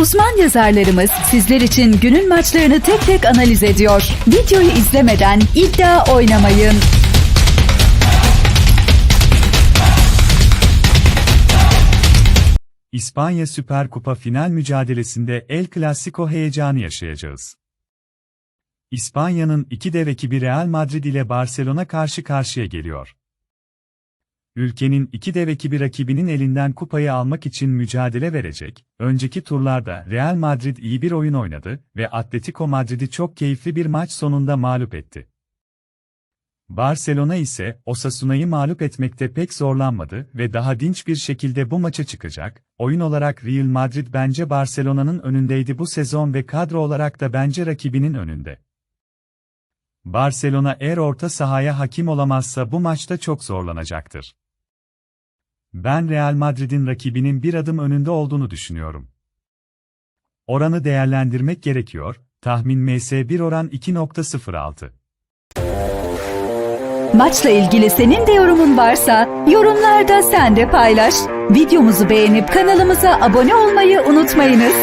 Uzman yazarlarımız sizler için günün maçlarını tek tek analiz ediyor. Videoyu izlemeden iddia oynamayın. İspanya Süper Kupa final mücadelesinde El Clasico heyecanı yaşayacağız. İspanya'nın iki dev ekibi Real Madrid ile Barcelona karşı karşıya geliyor. Ülkenin iki dev ekibi rakibinin elinden kupayı almak için mücadele verecek. Önceki turlarda Real Madrid iyi bir oyun oynadı ve Atletico Madrid'i çok keyifli bir maç sonunda mağlup etti. Barcelona ise Osasuna'yı mağlup etmekte pek zorlanmadı ve daha dinç bir şekilde bu maça çıkacak. Oyun olarak Real Madrid bence Barcelona'nın önündeydi bu sezon ve kadro olarak da bence rakibinin önünde. Barcelona eğer orta sahaya hakim olamazsa bu maçta çok zorlanacaktır. Ben Real Madrid'in rakibinin bir adım önünde olduğunu düşünüyorum. Oranı değerlendirmek gerekiyor. Tahmin MS1 oran 2.06. Maçla ilgili senin de yorumun varsa yorumlarda sen de paylaş. Videomuzu beğenip kanalımıza abone olmayı unutmayınız.